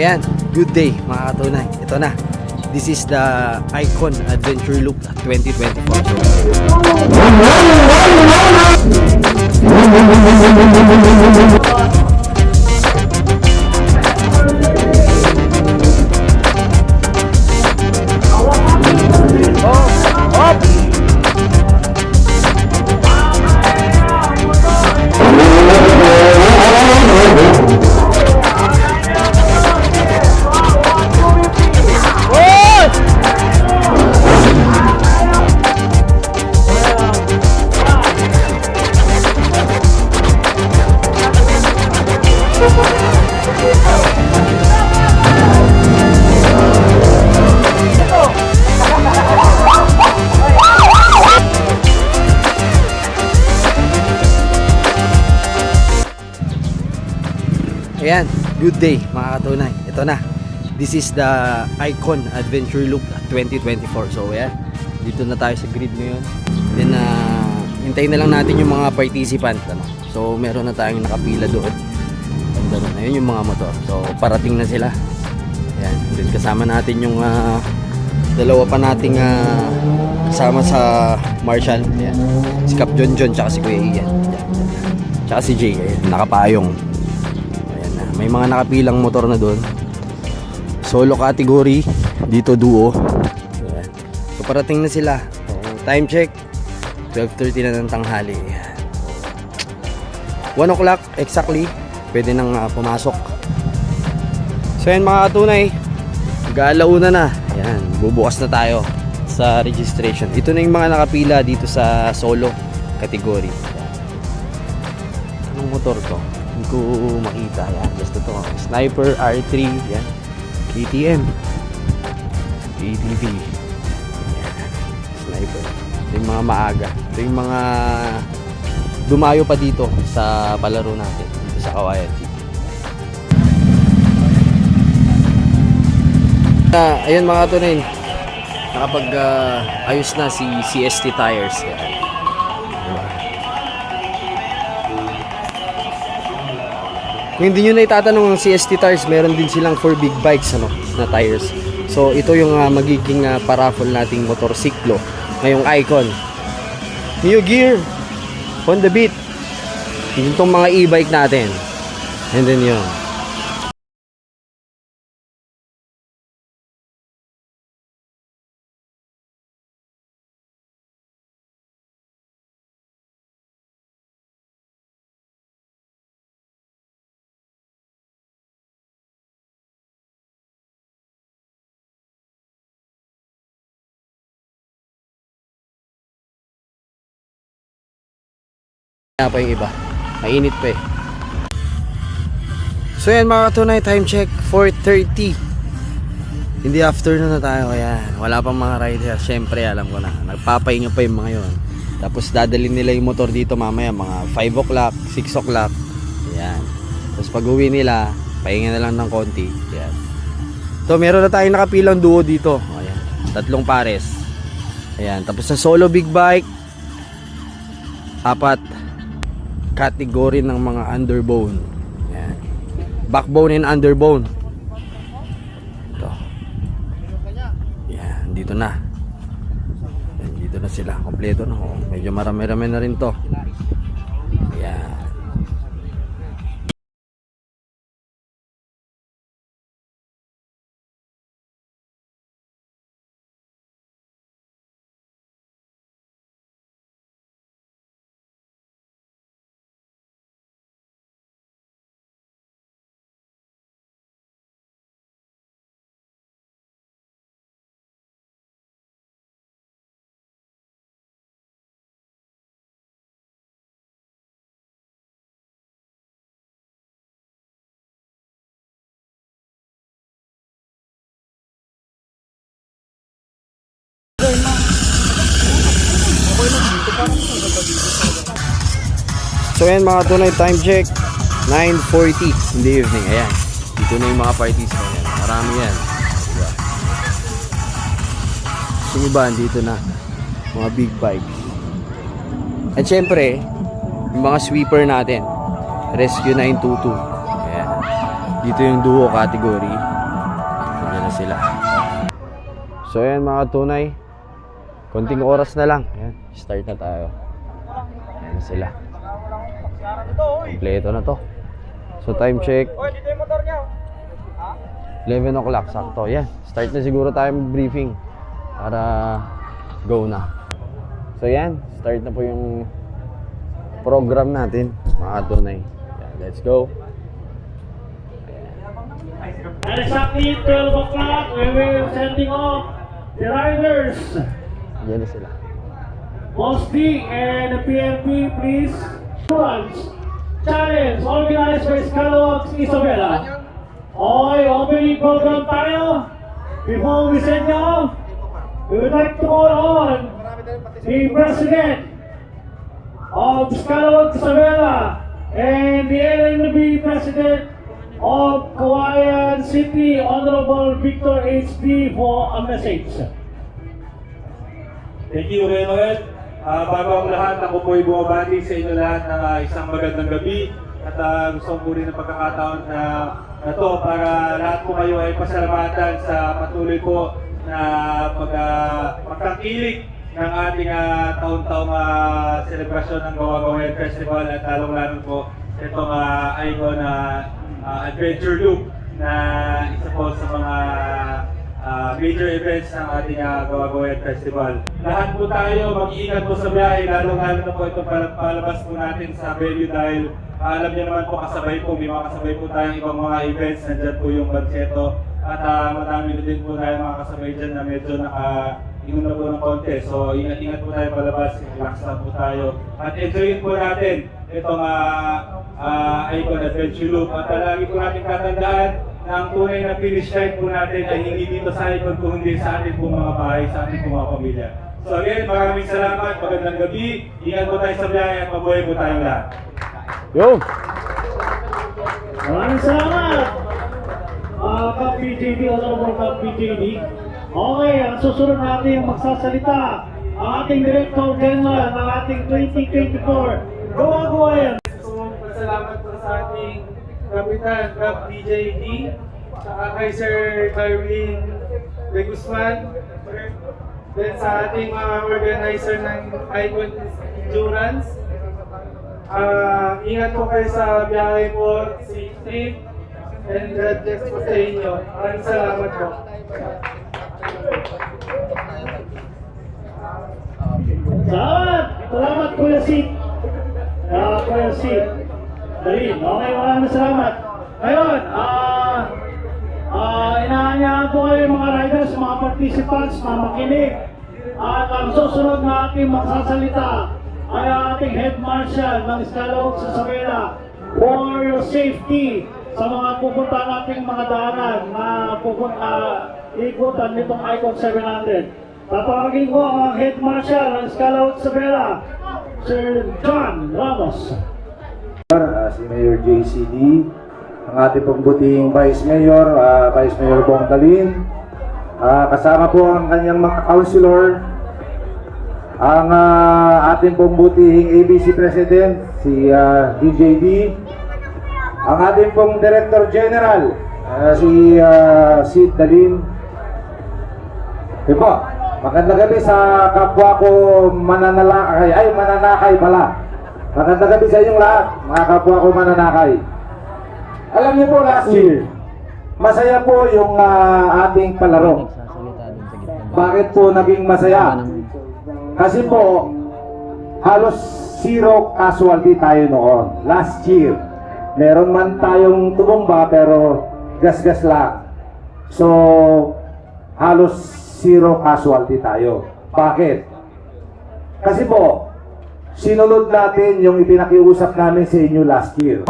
Ayan, good day mga katunay. Ito na. This is the Icon Adventure Loop 2024. Good day mga katunay. Ito na. This is the Icon Adventure Loop 2024. So ayan, dito na tayo sa grid ngayon. Then uh, hintayin na lang natin yung mga participant. Ano? So meron na tayong nakapila doon. Ganda nun. Ayun yung mga motor. So parating na sila. Ayan, then kasama natin yung ah, dalawa pa nating ah, kasama sa Marshall. Ayan. Si Cap John John tsaka si Kuya Ian. Tsaka si Jay. Nakapayong. May mga nakapilang motor na doon. Solo category. Dito duo. So parating na sila. Time check. 12.30 na ng tanghali. 1 o'clock exactly. Pwede nang ah, pumasok. So yan mga katunay. Mag-aalauna na. Ayan. Bubukas na tayo sa registration. Ito na yung mga nakapila dito sa solo category. Anong motor to? Ko makita. Yan. Just ito. Sniper R3. Yan. KTM. Yan. Sniper. Ito yung mga maaga. Ito yung mga dumayo pa dito sa palaro natin. Dito sa Kawayan City. Ah, ayun mga tunay. Nakapag ah, ayos na si CST Tires. Yan. Hindi nyo na itatanong ang CST tires, meron din silang for big bikes ano, na tires. So ito yung ah, magiging uh, paraffol nating motorsiklo ngayong icon. New gear on the beat. Yung mga e-bike natin. And then yun. Pa yung iba. Mainit pa eh. So yan mga katunay, time check 4.30 Hindi afternoon na tayo, ayan Wala pang mga rider, syempre alam ko na. Nagpapahinga pa yung mga yon Tapos dadalhin nila yung motor dito mamaya Mga 5 o'clock, 6 o'clock. Ayan. Tapos pag uwi nila, pahinga na lang ng konti. Ayan. So meron na tayong nakapilang duo dito. Ayan, tatlong pares. Ayan, tapos sa solo big bike Apat category ng mga underbone. Yan. Backbone and underbone. Ito. Yan, dito na. Yan, dito na sila. Kompleto na. Oh, medyo marami-rami na rin to. So ayan mga tunay time check. 9.40 in the evening. Ayan. Dito na yung mga parties Ayan, Marami yan. Diba? Yung iba dito na. Mga big bikes. At syempre Yung mga sweeper natin. Rescue 922 Ayan. Dito yung duo category. Sila. So ayan mga tunay. Konting oras na lang. Ayan, start na tayo. Ayan na sila. Kompleto na to. So time check. 11 o'clock, sakto. Yan, start na siguro tayo briefing para go na. So yan, start na po yung program natin, mga tunay. Yan, let's go. At exactly 12 o'clock, we will sending off the riders. Yan na sila. Boss D and the PMP, please. Runs. Challenge organized by Scalawags Isabela. Okay, opening program tayo. Before we send you off, we would like to call on the President of Scalawags Isabela and the LNB President of Kawayan City, Honorable Victor H.D. for a message. Thank you, Renoel. Ah, bago ang lahat, ako po ay bumabati sa inyo lahat ng ah, isang magandang gabi at uh, gusto ko rin ng pagkakataon na, na to para lahat po kayo ay pasalamatan sa patuloy po na pag, uh, pagkakilig ng ating ah, taon-taong ah, selebrasyon ng Gawa-Gawayan Festival at lalong-lalo po itong uh, Icon na Adventure Loop na isa po sa mga ah, major events ng ating uh, Gawagoyan Festival. Lahat po tayo mag-iingat po sa biyahe, lalong-lalo na po ito para palabas po natin sa venue dahil ah, alam niyo naman po kasabay po, may mga kasabay po tayong ibang mga events, nandyan po yung Banseto at uh, madami na din po tayo mga kasabay dyan na medyo naka ingon na po ng konti. So ingat-ingat po tayo palabas, relax lang po tayo at enjoyin po natin itong uh, uh, Icon Adventure Loop at uh, lagi po natin tatandaan na ang tunay na finish line po natin ay hindi dito sa Icon kundi sa ating pong mga bahay, sa ating pong mga pamilya. So again, maraming salamat, magandang gabi, ingat po tayo sa biyahe at mabuhay po tayong lahat. Yo! Maraming salamat! Uh, Kap PJD, Honorable Kap PJD. Okay, ang susunod natin yung magsasalita ang ating Director General ng ating 2024 Goa Goayan. Gusto mong pasalamat po sa ating Kapitan Cap DJD, saka kay Sir Darwin De Guzman, then sa ating mga organizer ng Icon Endurance. Ah, ingat po kayo sa biyahe po, safety, and God bless po sa inyo. Maraming salamat po. Salamat! Salamat Kuya Sid. Ah, Kuya Sid. Dalin. Okay, maraming salamat. Ngayon, ah, ah, inaanyahan ko kayo mga riders, mga participants na makinig. At ang susunod na ating magsasalita ay ating head marshal ng Scalawag sa Sabela for your safety sa mga pupunta nating mga daanan na pupunta ikutan nitong Icon 700. Tatawagin ko ang head marshal ng Scalawag sa Sabela, Sir John Ramos. Si Mayor JCD, ang ating pong buting Vice Mayor, ah, Vice Mayor Bong Talin, Ah, kasama po ang kanyang mga councilor, ang ah, ating pong butihing ABC President, si ah, DJD, ang ating pong Director General, ah, si ah, Sid Dalin. Di po, magandang gabi sa kapwa ko mananalakay, ay mananakay pala. Magandang gabi sa inyong lahat, mga kapwa ko mananakay. Alam niyo po last year, masaya po yung ah, ating palaro. Bakit po naging masaya? Kasi po, halos zero casualty tayo noon. Last year, meron man tayong tumumba pero gas-gas lang. So, halos zero casualty tayo. Bakit? Kasi po, sinunod natin yung ipinakiusap namin sa inyo last year.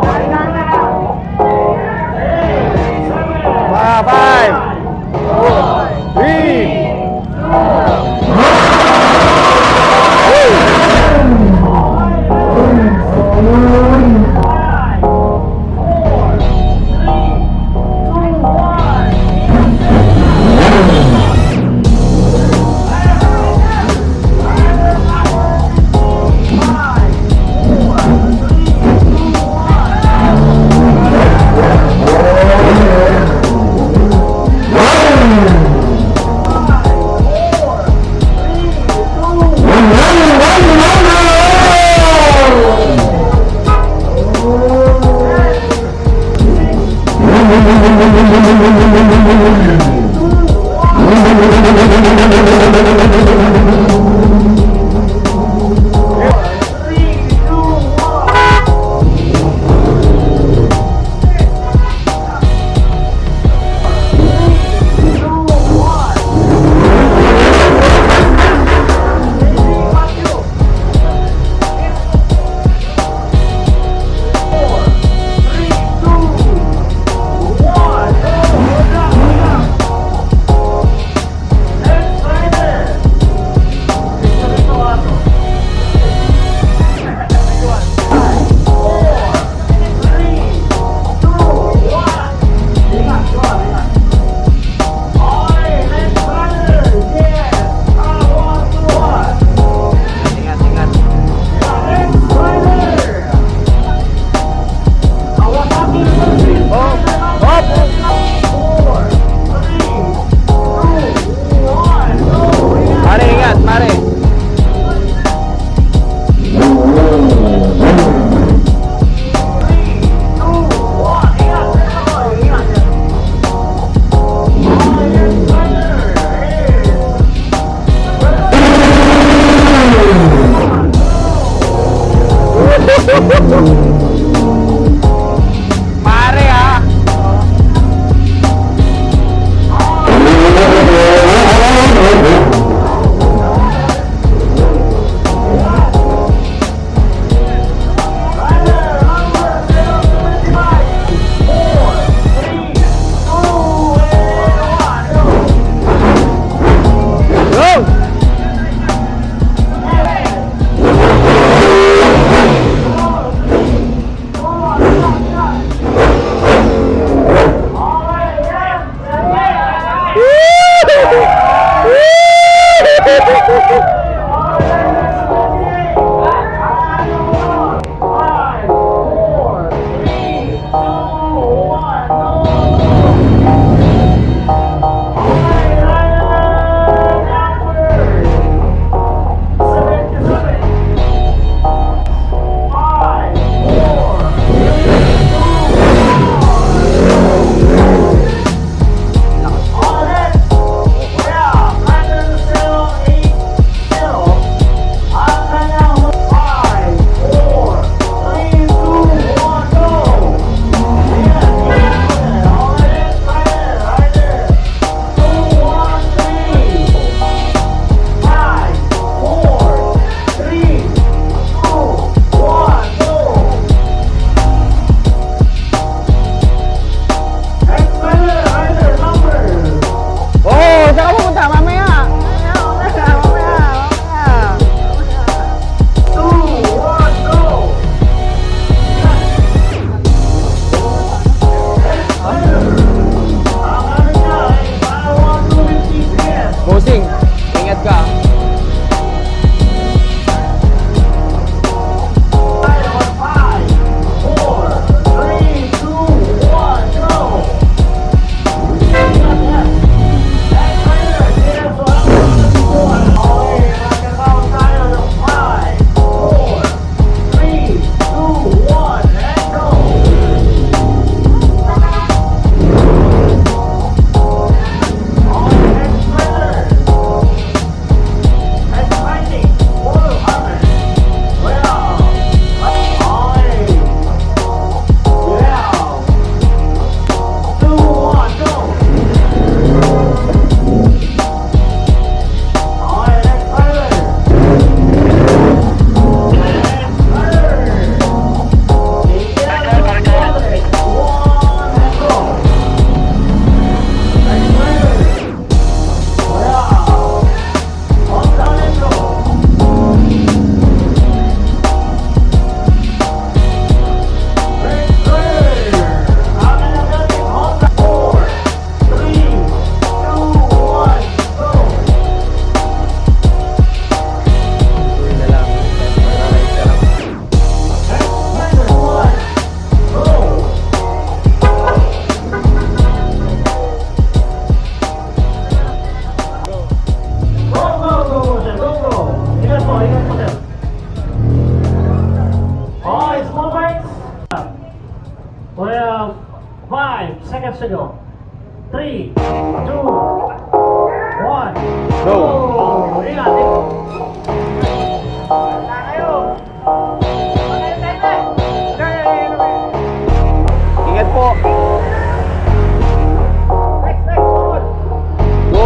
Five, five, four, three,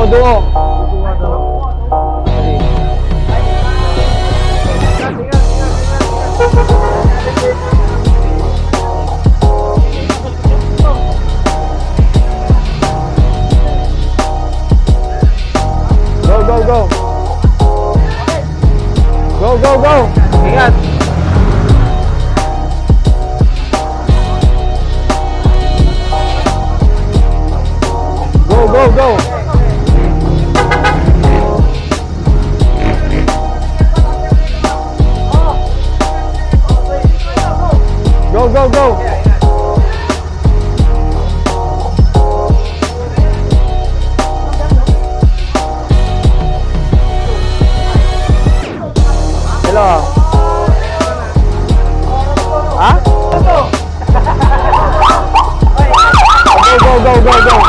Duo, Hello. Ha? Go, go, go, go,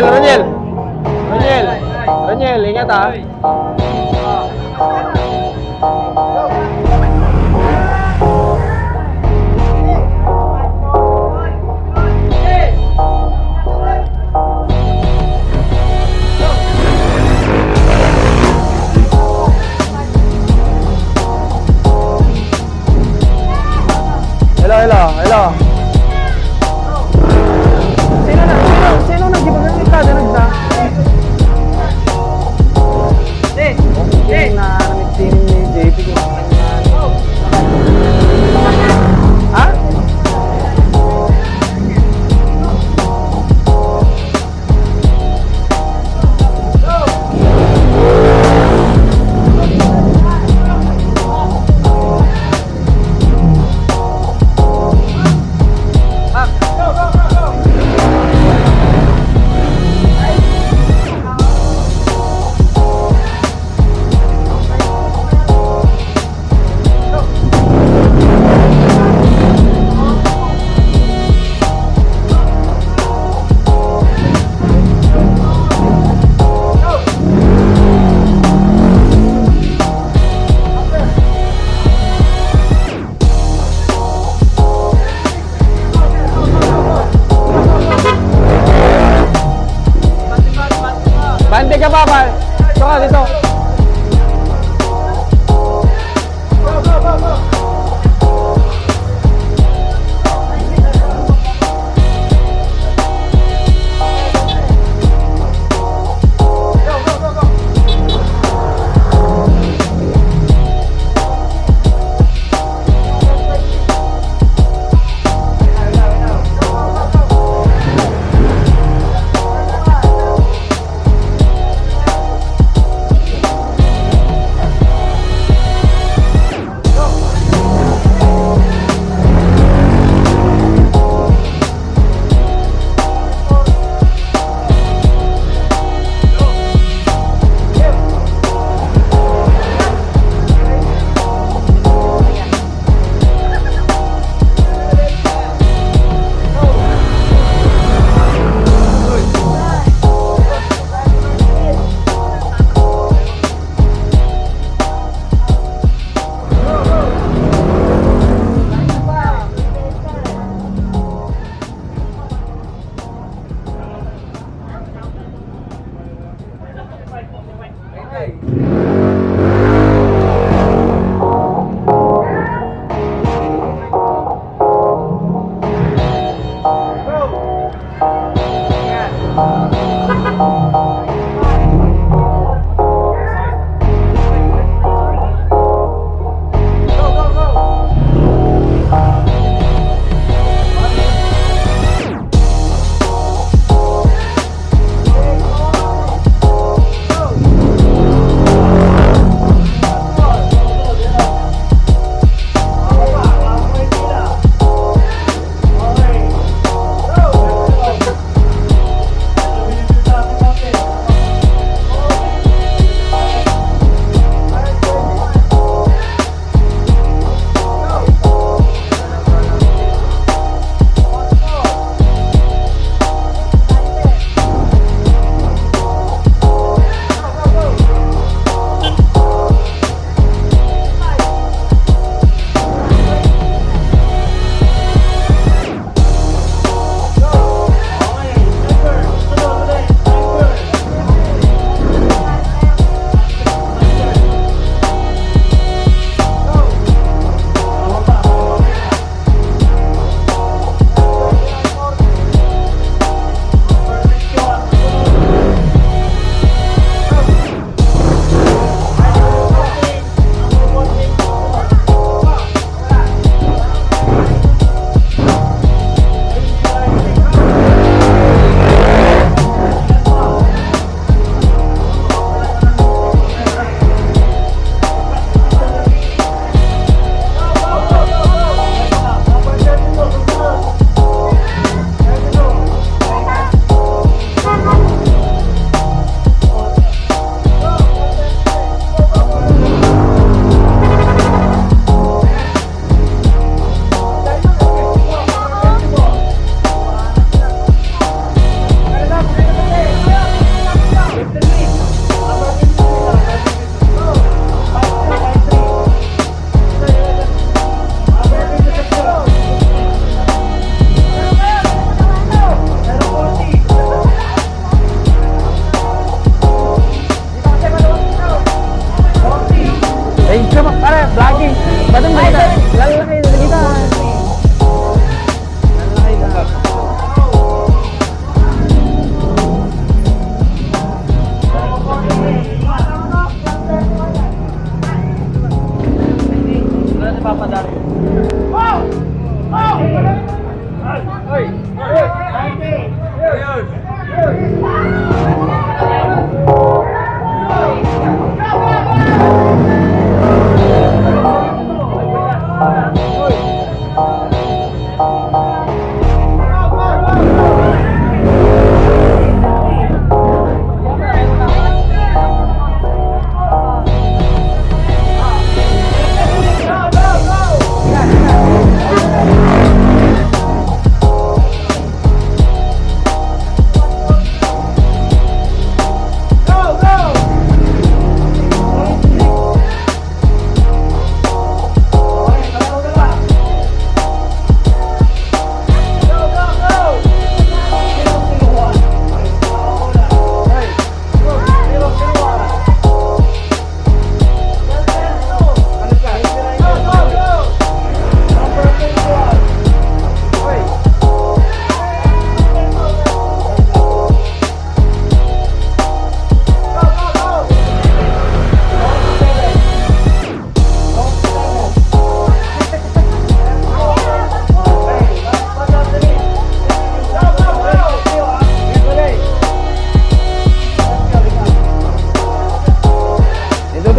Daniel, Daniel.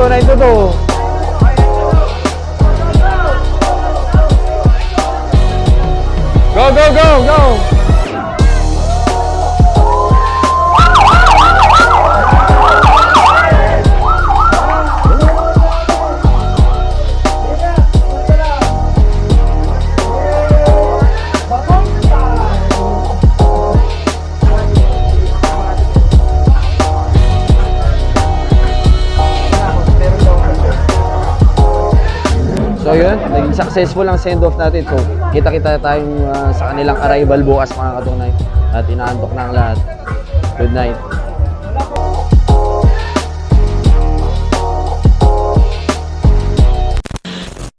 to, 9 to Go, go, go, go! Successful ang send-off natin. So kita-kita tayong ah, sa kanilang arrival bukas mga katunay. At inaantok na ang lahat. Good night.